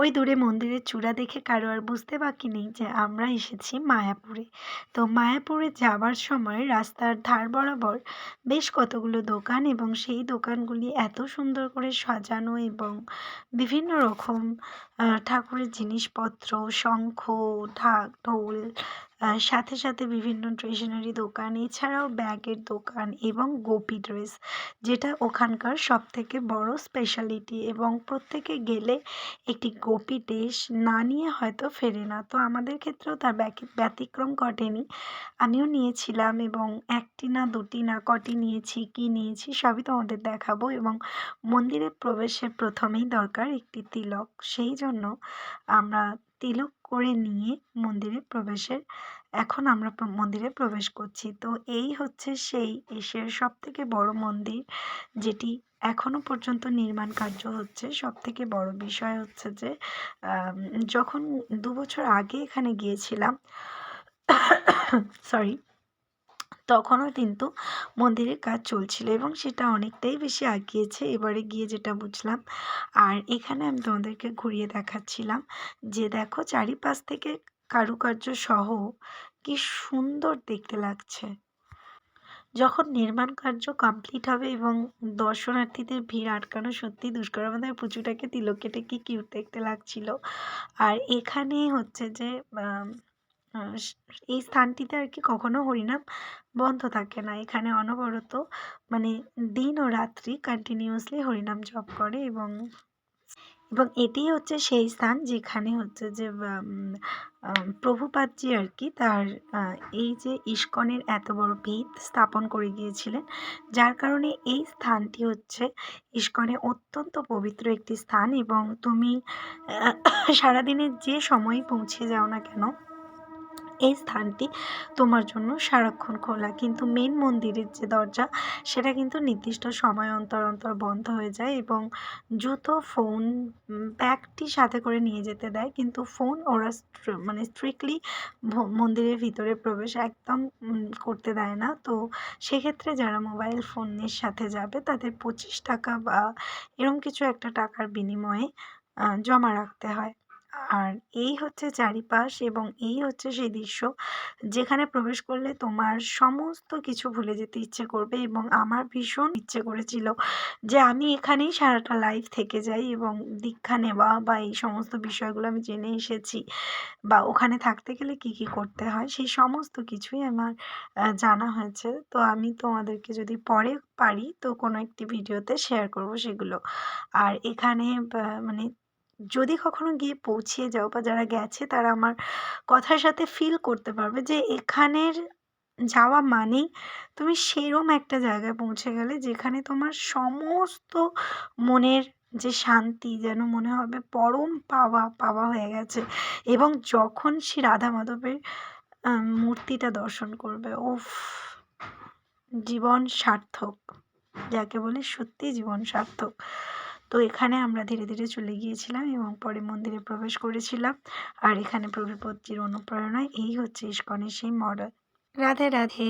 ওই দূরে মন্দিরের চূড়া দেখে কারও আর বুঝতে বাকি নেই যে আমরা এসেছি মায়াপুরে। তো মায়াপুরে যাওয়ার সময় রাস্তার ধার বরাবর বেশ কতগুলো দোকান এবং সেই দোকানগুলি এত সুন্দর করে সাজানো এবং বিভিন্ন রকম ঠাকুরের জিনিসপত্র, শঙ্খ, ঢাক, ঢোল সাথে সাথে বিভিন্ন স্টেশনারি দোকান, এছাড়াও ব্যাগের দোকান এবং গোপী ড্রেস যেটা ওখানকার সবথেকে বড় স্পেশালিটি এবং প্রত্যেকে গেলে একটি গোপী ড্রেস না নিয়ে হয়তো ফেরে না। তো আমাদের ক্ষেত্রেও তার ব্যতিক্রম ঘটেনি। আমিও নিয়েছিলাম এবং একটি না দুটি না কটি নিয়েছি, কী নিয়েছি সবই তোমাদের দেখাবো এবং মন্দিরে প্রবেশের প্রথমেই দরকার একটি তিলক। সেই জন্য আমরা তিলক করে নিয়ে মন্দিরে প্রবেশের, এখন আমরা মন্দিরে প্রবেশ করছি। তো এই হচ্ছে সেই এশিয়ার সব থেকে বড় মন্দির, যেটি এখনও পর্যন্ত নির্মাণ কার্য হচ্ছে। সব থেকে বড় বিষয় হচ্ছে যে যখন দু বছর আগে এখানে গিয়েছিলাম সরি তখনও কিন্তু মন্দিরের কাজ চলছিল এবং সেটা অনেকটাই বেশি আগিয়েছে। এবারে গিয়ে যেটা বুঝলাম, আর এখানে আমি তোমাদেরকে ঘুরিয়ে দেখাচ্ছিলাম যে দেখো চারিপাশ থেকে কারুকার্য সহ কি সুন্দর দেখতে লাগছে। যখন নির্মাণ কার্য কমপ্লিট হবে এবং দর্শনার্থীদের ভিড় আটকানো সত্যি দুষ্কর আমাদের পুজোটাকে তিলক কেটে কি কিউট দেখতে লাগছিল। আর এখানে হচ্ছে যে এই স্থানটিতে আর কি কখনো হরিনাম বন্ধ থাকে না। এখানে অনবরত মানে দিন ও রাত্রি কন্টিনিউয়াসলি হরিনাম জপ করে এবং এবং এটিই হচ্ছে সেই স্থান যেখানে হচ্ছে যে প্রভুপাদজি আর কি তার এই যে ইস্কনের এত বড় ভিত স্থাপন করে গিয়েছিলেন। যার কারণে এই স্থানটি হচ্ছে ইস্কনে অত্যন্ত পবিত্র একটি স্থান এবং তুমি সারাদিনের যে সময় পৌঁছে যাও না কেন এই স্থানটি তোমার জন্য সারাক্ষণ খোলা। কিন্তু মেন মন্দিরের যে দরজা, সেটা কিন্তু নির্দিষ্ট সময় অন্তর অন্তর বন্ধ হয়ে যায় এবং জুতো ফোন ব্যাগটি সাথে করে নিয়ে যেতে দেয়। কিন্তু ফোন ওরা মানে স্ট্রিক্টলি মন্দিরের ভিতরে প্রবেশ একদম করতে দেয় না। তো সেক্ষেত্রে যারা মোবাইল ফোনের সাথে যাবে, তাদের পঁচিশ টাকা বা এরম কিছু একটা টাকার বিনিময়ে জমা রাখতে হয়। আর এই হচ্ছে চারিপাশ এবং এই হচ্ছে সেই দৃশ্য, যেখানে প্রবেশ করলে তোমার সমস্ত কিছু ভুলে যেতে ইচ্ছে করবে এবং আমার ভীষণ ইচ্ছে করেছিল যে আমি এখানেই সারাটা লাইফ থেকে যাই এবং দীক্ষা নেওয়া বা এই সমস্ত বিষয়গুলো আমি জেনে এসেছি বা ওখানে থাকতে গেলে কি কি করতে হয়, সেই সমস্ত কিছুই আমার জানা হয়েছে। তো আমি তোমাদেরকে যদি পরে পারি তো কোনো একটি ভিডিওতে শেয়ার করব সেগুলো। আর এখানে মানে যদি কখনো গিয়ে পৌঁছিয়ে যাও বা যারা গেছে তারা আমার কথার সাথে ফিল করতে পারবে যে এখানের যাওয়া মানেই তুমি সেরম একটা জায়গায় পৌঁছে গেলে যেখানে তোমার সমস্ত মনের যে শান্তি যেন মনে হবে পরম পাওয়া পাওয়া হয়ে গেছে। এবং যখন সে রাধা মাধবের মূর্তিটা দর্শন করবে, উফ, জীবন সার্থক, যাকে বলে সত্যি জীবন সার্থক। তো এখানে আমরা ধীরে ধীরে চলে গিয়েছিলাম এবং পরে মন্দিরে প্রবেশ করেছিলাম। আর এখানে প্রভুপত্রীর অনুপ্রেরণায় এই হচ্ছে ইস্কনের সেই মডেল। রাধে রাধে।